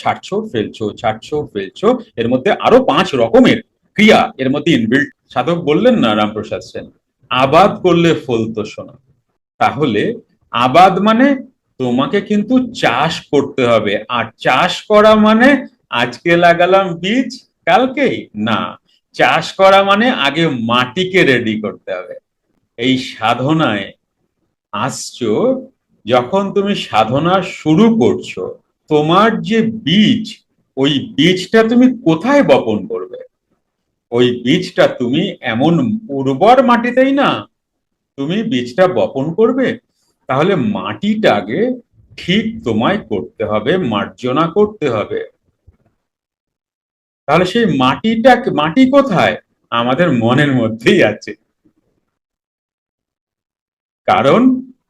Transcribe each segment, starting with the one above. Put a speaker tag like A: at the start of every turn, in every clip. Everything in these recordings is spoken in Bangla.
A: ছাড়ছো, ফেলছো ছাড়ছো, ফেলছো, এর মধ্যে আরও পাঁচ রকমের ক্রিয়া এর মধ্যে ইনবিল্ট সাধক বললেন না রামপ্রসাদ সেন, আবাদ করলে ফলতো শোনা। তাহলে আবাদ মানে তোমাকে কিন্তু চাষ করতে হবে, আর চাষ করা মানে আজকে লাগালাম বীজ, কালকেই? না, চাষ করা মানে আগে মাটিকে রেডি করতে হবে। এই সাধনায় আসছো, যখন তুমি সাধনা শুরু করছ তোমার যে বীজ, ওই বীজটা তুমি কোথায় বপন করবে? ওই বীজটা তুমি এমন উর্বর মাটিতেই না, তুমি বীজটা বপন করবে? তাহলে মাটিটাকে ঠিক তোমায় করতে হবে, মার্জনা করতে হবে। তাহলে সেই মাটিটা, মাটি কোথায়? আমাদের মনের মধ্যেই আছে। কারণ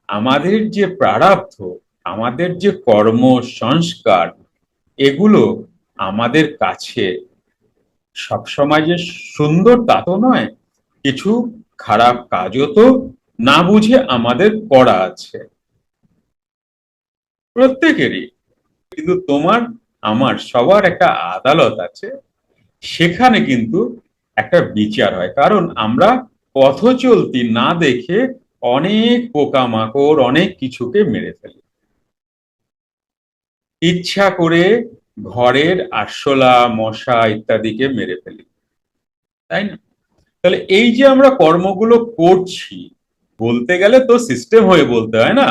A: আমাদের যে প্রারাব্ধ আমাদের যে কর্ম, সংস্কার, এগুলো আমাদের কাছে সবসময় যে সুন্দর তা তো নয়, কিছু খারাপ কাজও তো না বুঝে আমাদের করা আছে। প্রত্যেকেরই, কিন্তু তোমার, আমার সবার একটা আদালত আছে, সেখানে কিন্তু একটা বিচার হয়। কারণ আমরা পথ চলতি না দেখে অনেক পোকামাকড়, অনেক কিছুকে মেরে ফেলি। ইচ্ছা করে ঘরের আরশোলা, মশা ইত্যাদিকে মেরে ফেলি। তাই না? তাহলে এই যে আমরা কর্মগুলো করছি, বলতে গেলে তো সিস্টেম হয়ে বলতে হয় না?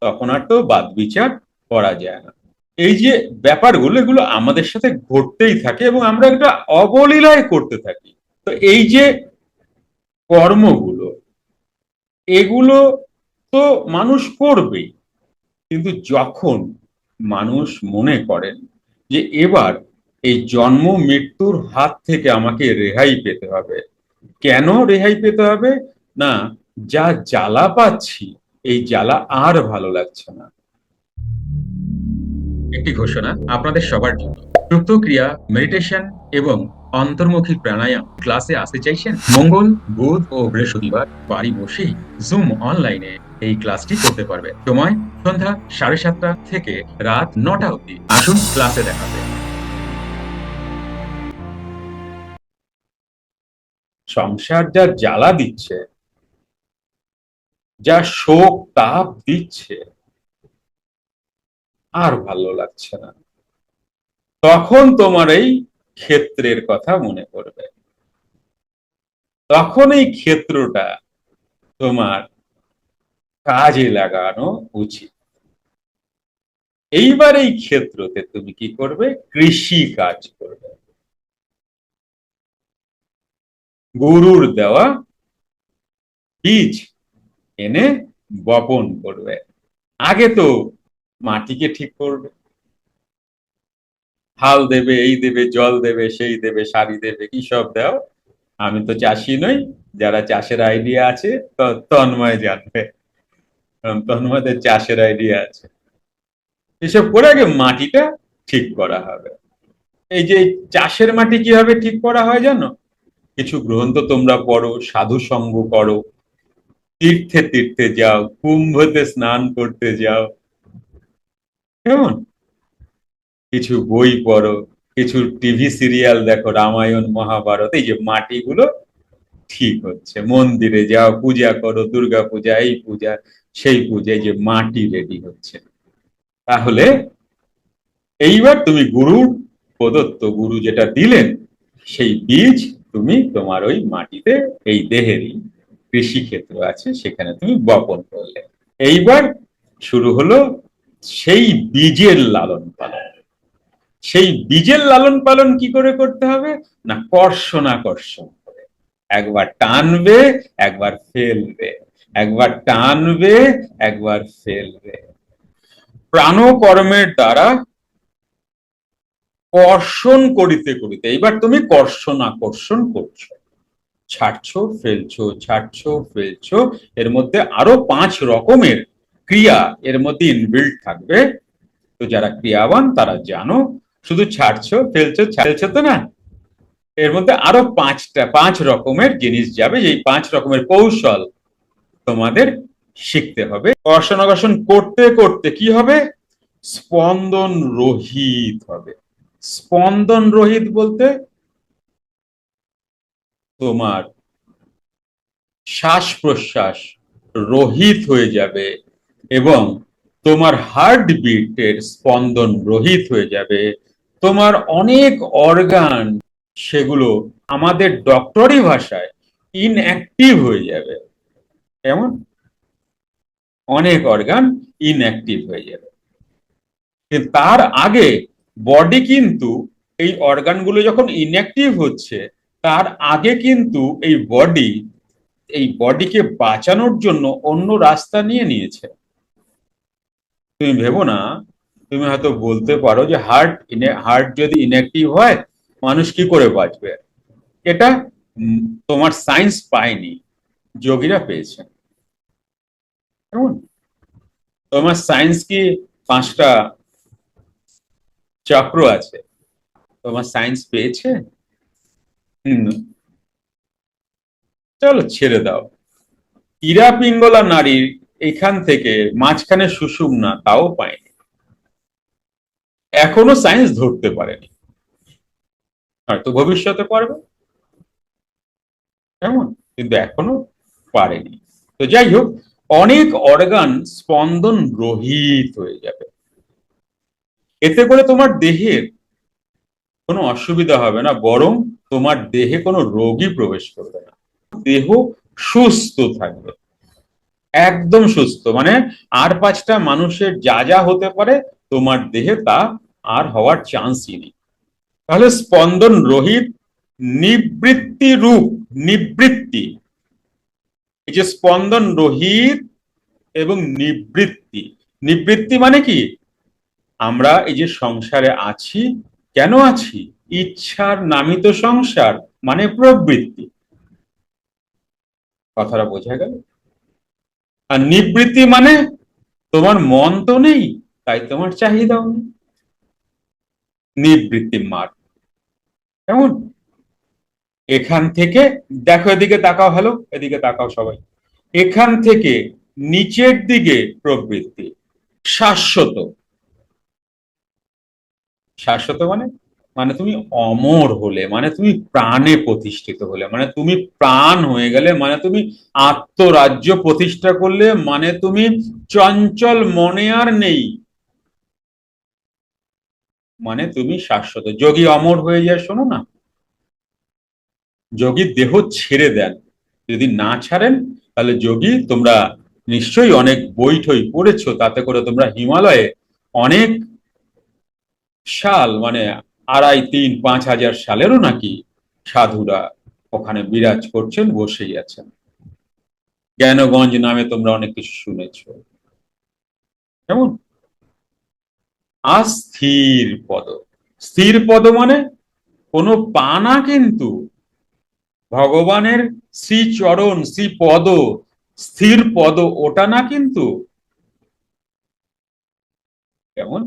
A: তখন আর তো বাদ বিচার করা যায় না। এই যে ব্যাপারগুলো, এগুলো আমাদের সাথে ঘটতেই থাকে এবং আমরা একটা অবলীলায় করতে থাকি। তো এই যে কর্মগুলো, এগুলো তো মানুষ করবেই। কিন্তু যখন মানুষ মনে করেন যে এবার এই জন্ম মৃত্যুর হাত থেকে আমাকে রেহাই পেতে হবে। কেন রেহাই পেতে হবে? না, যা জ্বালা পাচ্ছি, এই জ্বালা আর ভালো লাগছে না। একটি ঘোষণা আপনাদের সবার জন্য। যুক্ত মেডিটেশন এবং অন্তর্মুখী প্রাণায়াম ক্লাসে আসতে চাইছেন? মঙ্গল, বুধ ও বৃহস্পতিবার বাড়ি বসেই জুম অনলাইনে এই ক্লাসটি করতে পারবে সময় সন্ধ্যা সাড়ে সাতটা থেকে রাত নটা অবধি। আসুন ক্লাসে দেখাবে সংসার যা জ্বালা দিচ্ছে, যা শোক তাপ দিচ্ছে, আর ভালো লাগছে না। তখন তোমার এই ক্ষেত্রের কথা মনে পড়বে। তখন এই ক্ষেত্রটা তোমার কাজে লাগানো উচিত। এইবার এই ক্ষেত্রতে তুমি কি করবে? কৃষি কাজ করবে। গরুর দেওয়া বীজ এনে বপন করবে। আগে তো মাটিকে ঠিক করবে। হাল দেবে, এই দেবে, জল দেবে, সেই দেবে, সারি দেবে, কি সব দাও? আমি তো চাষি নই, যারা চাষের আইডিয়া আছে তন্ময় জানবে। তন্ময়দের চাষের আইডিয়া আছে। এসব করে আগে মাটিটা ঠিক করা হবে। এই যে চাষের মাটি কীভাবে ঠিক করা হয় জানো? কিছু গ্রন্থ তোমরা পড়ো, সাধু সঙ্গ করো, তীর্থে তীর্থে যাও, কুম্ভতে স্নান করতে যাও। কেমন? কিছু বই পড়ো, কিছু টিভি সিরিয়াল দেখো, রামায়ণ, মহাভারত, এই যে মাটিগুলো ঠিক হচ্ছে। মন্দিরে যাও, পূজা করো, দুর্গা পূজা, এই পূজা সেই পূজায় যে মাটি রেডি হচ্ছে। তাহলে এইবার তুমি গুরুর প্রদত্ত গুরু যেটা দিলেন, সেই বীজ তুমি তোমার ওই মাটিতে, এই দেহেরই কৃষি ক্ষেত্র আছে, সেখানে তুমি বপন করলে। এইবার শুরু হলো সেই বীজের লালন পালন। সেই বীজের লালন পালন কি করে করতে হবে? না কর্ষণাকর্ষণ করে। একবার টানবে, একবার ফেলবে। একবার টানবে, একবার ফেলবে। প্রাণকর্মের দ্বারা কর্ষণ করিতে করিতে, এইবার তুমি কর্ষণ আকর্ষণ করছ। ছাড়ছো, ফেলছো ছাড়ছো, ফেলছো, এর মধ্যে আরও পাঁচ রকমের ক্রিয়া এর মধ্যে ইনবিল্ড থাকবে। তো যারা ক্রিয়াবান, তারা জানো, শুধু ছাড়ছো, ফেলছো ফেলছো তো না? এর মধ্যে আরও পাঁচটা, পাঁচ রকমের জিনিস যাবে এই পাঁচ রকমের কৌশল তোমাদের শিখতে হবে। কর্ষণ আকর্ষণ করতে করতে কি হবে? স্পন্দন রহিত হবে। স্পন্দন রহিত বলতে তোমার শ্বাস প্রশ্বাস রহিত হয়ে যাবে এবং তোমার হার্ট বিটের স্পন্দন রহিত হয়ে যাবে। তোমার অনেক অর্গান, সেগুলো আমাদের ডক্টরি ভাষায় ইনঅ্যাক্টিভ হয়ে যাবে। কেমন? অনেক অর্গান ইনঅ্যাক্টিভ হয়ে যাবে। তার আগে বডি কিন্তু এই অর্গানগুলো যখন ইনঅ্যাক্টিভ হচ্ছে, তার আগে কিন্তু এই বডি এই বডিকে বাঁচানোর জন্য অন্য রাস্তা নিয়ে নিয়েছে। তুমি ভেবো না, তুমি হয়তো বলতে পারো যে হার্ট হার্ট যদি ইনঅ্যাক্টিভ হয়, মানুষ কি করে বাঁচবে? এটা তোমার সায়েন্স পায়নি। যোগীরা পেয়েছেন। কেমন? তোমার সায়েন্স কি পাঁচটা চক্র আছে? তোমার সায়েন্স পেয়েছে? চলো ছেড়ে দাও। ইরা পিঙ্গলা নারীর এখান থেকে মাঝখানে সুষুম না, তাও পায়নি। এখনও সায়েন্স ধরতে পারেনি। হয়তো ভবিষ্যতে পারবে। কেমন? কিন্তু এখনও পারেনি। তো যাই হোক, অনেক অর্গান স্পন্দন রহিত হয়ে যাবে। এতে করে তোমার দেহের কোনো অসুবিধা হবে না, বরং তোমার দেহে কোনো রোগই প্রবেশ করবে না। দেহ সুস্থ থাকবে। একদম সুস্থ। মানে আর পাঁচটা মানুষের যা যা হতে পারে, তোমার দেহে তা আর হওয়ার চান্সই নেই। তাহলে স্পন্দন রহিত নিবৃত্তি রূপ, নিবৃত্তি এই যে স্পন্দন রহিত এবং নিবৃত্তি। নিবৃত্তি মানে কি? আমরা এই যে সংসারে আছি, কেন আছি? ইচ্ছার নামিত সংসার মানে প্রবৃত্তি। কথাটা বোঝা গেল? আর নিবৃত্তি মানে তোমার মন তো নেই, তাই তোমার চাহিদাও নেই। নিবৃত্তি মার্গ। কেমন? এখান থেকে, দেখো এদিকে তাকাও হ্যালো এদিকে তাকাও সবাই। এখান থেকে নিচের দিকে প্রবৃত্তি, শাশ্বত। শাশ্বত মানে? মানে তুমি অমর হলে মানে তুমি প্রাণে প্রতিষ্ঠিত হলে মানে তুমি প্রাণ হয়ে গেলে মানে তুমি আত্মরাজ্য প্রতিষ্ঠা করলে মানে তুমি চঞ্চল মনে আর নেই। মানে তুমি শাশ্বত। যোগী অমর হয়ে যায়, শোনো না। যোগী দেহ ছেড়ে দেন। যদি না ছাড়েন, তাহলে যোগী তোমরা নিশ্চয়ই অনেক বই ঠই পড়েছো, তাতে করে তোমরা হিমালয়ে অনেক সাল মানে আড়াই, তিন, পাঁচ হাজার সালেরও নাকি সাধুরা ওখানে বিরাজ করছেন, বসেই আছেন। জ্ঞানগঞ্জ নামে তোমরা অনেক কিছু শুনেছ। কেমন? আস্থির পদ। স্থির পদ মানে কোনো পানা কিন্তু ভগবানের শ্রীচরণ শ্রী পদ স্থির পদ ওটা না কিন্তু? কেমন?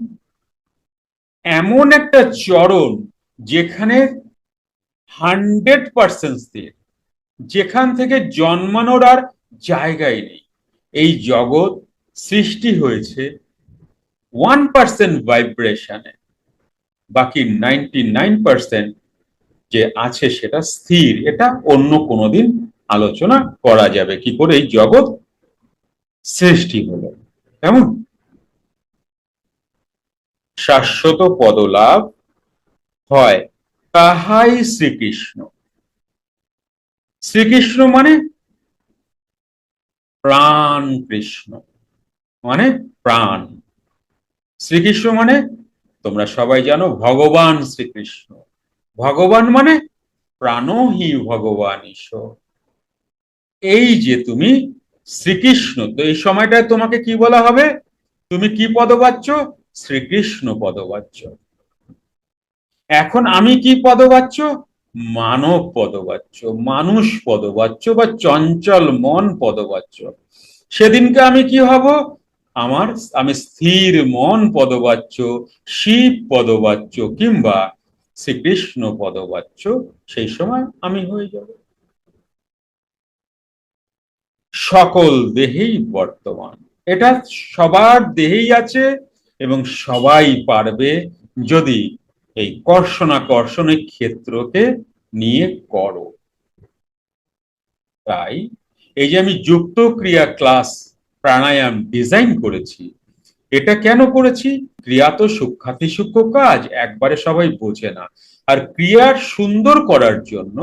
A: এমন একটা চরণ যেখানে হান্ড্রেড পার্সেন্ট স্থির, যেখান থেকে জন্মানোর আর জায়গাই নেই। এই জগৎ সৃষ্টি হয়েছে ওয়ান পার্সেন্ট ভাইব্রেশনে, বাকি নাইনটি নাইন পার্সেন্ট যে আছে সেটা স্থির, এটা অন্য কোনোদিন আলোচনা করা যাবে। কি করে এই জগৎ সৃষ্টি হলো? কেমন? শাশ্বত পদলাভ হয় তাহাই শ্রীকৃষ্ণ। শ্রীকৃষ্ণ মানে প্রাণ কৃষ্ণ মানে প্রাণ। শ্রীকৃষ্ণ মানে তোমরা সবাই জানো ভগবান শ্রীকৃষ্ণ। ভগবান মানে প্রাণহি ভগবান ঈশ্বর। এই যে তুমি শ্রীকৃষ্ণ, তো এই সময়টায় তোমাকে কি বলা হবে? তুমি কি পদ পাচ্ছ শ্রীকৃষ্ণ পদবাচ্য। এখন আমি কি পদবাচ্য? মানব পদবাচ্য, মানুষ পদবাচ্য বা চঞ্চল মন পদবাচ্য। সেদিনকে আমি কি হব? আমার, আমি স্থির মন পদবাচ্য, শিব পদবাচ্য কিংবা শ্রীকৃষ্ণ পদবাচ্য সেই সময় আমি হয়ে যাব। সকল দেহেই বর্তমান। এটা সবার দেহেই আছে এবং সবাই পারবে যদি এই কর্ষণাকর্ষণের ক্ষেত্রকে নিয়ে করো। তাই এই যে আমি যুক্ত ক্রিয়া ক্লাস প্রাণায়াম ডিজাইন করেছি, এটা কেন করেছি? ক্রিয়া তো সূক্ষাতি সূক্ষ্ম কাজ, একবারে সবাই বোঝে না। আর ক্রিয়ার সুন্দর করার জন্য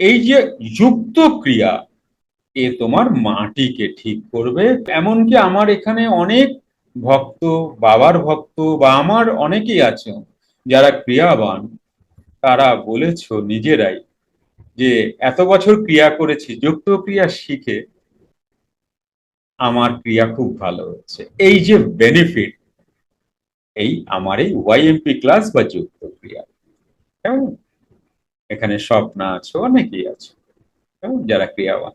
A: এই যে যুক্ত ক্রিয়া, এ তোমার মাটিকে ঠিক করবে। এমনকি আমার এখানে অনেক ভক্ত, বাবার ভক্ত বা আমার অনেকেই আছে যারা ক্রিয়াবান, তারা বলেছ নিজেরাই যে, এত বছর ক্রিয়া করেছি, যুক্ত ক্রিয়া শিখে আমার ক্রিয়া খুব ভালো হচ্ছে। এই যে বেনিফিট এই আমার এই ওয়াইএমপি ক্লাস বা যুক্ত ক্রিয়া কেমন? এখানে স্বপ্না আছে, অনেকেই আছে। কেমন যারা ক্রিয়াবান?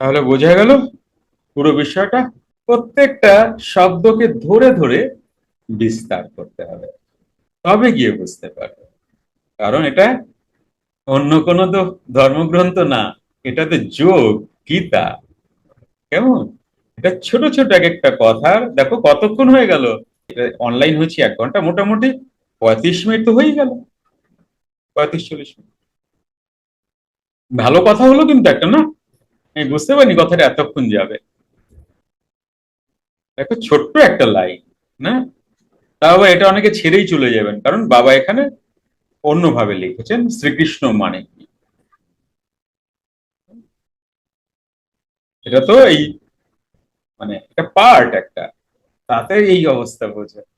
A: তাহলে বোঝা গেল পুরো বিষয়টা প্রত্যেকটা শব্দকে ধরে ধরে বিস্তার করতে হবে। তবে গিয়ে বুঝতে পারবে। কারণ এটা অন্য কোনো তো ধর্মগ্রন্থ না। এটা তো যোগ, গীতা। কেমন? এটা ছোট ছোট এক একটা কথা দেখো কতক্ষণ হয়ে গেল? অনলাইন হয়েছে এক ঘণ্টা, মোটামুটি পঁয়ত্রিশ মিনিট তো হয়ে গেল। পঁয়ত্রিশ চল্লিশ মিনিট। ভালো কথা হলো কিন্তু একটা, না? আমি বুঝতে পারিনি কথাটা এতক্ষণ যাবে। দেখো ছোট্ট একটা লাইন না? তাও এটা অনেকে ছেড়েই চলে যাবেন, কারণ বাবা এখানে অন্যভাবে লিখেছেন, শ্রীকৃষ্ণ মানে এটা তো এই মানে একটা পার্ট একটা। তাতে এই অবস্থা বোঝে।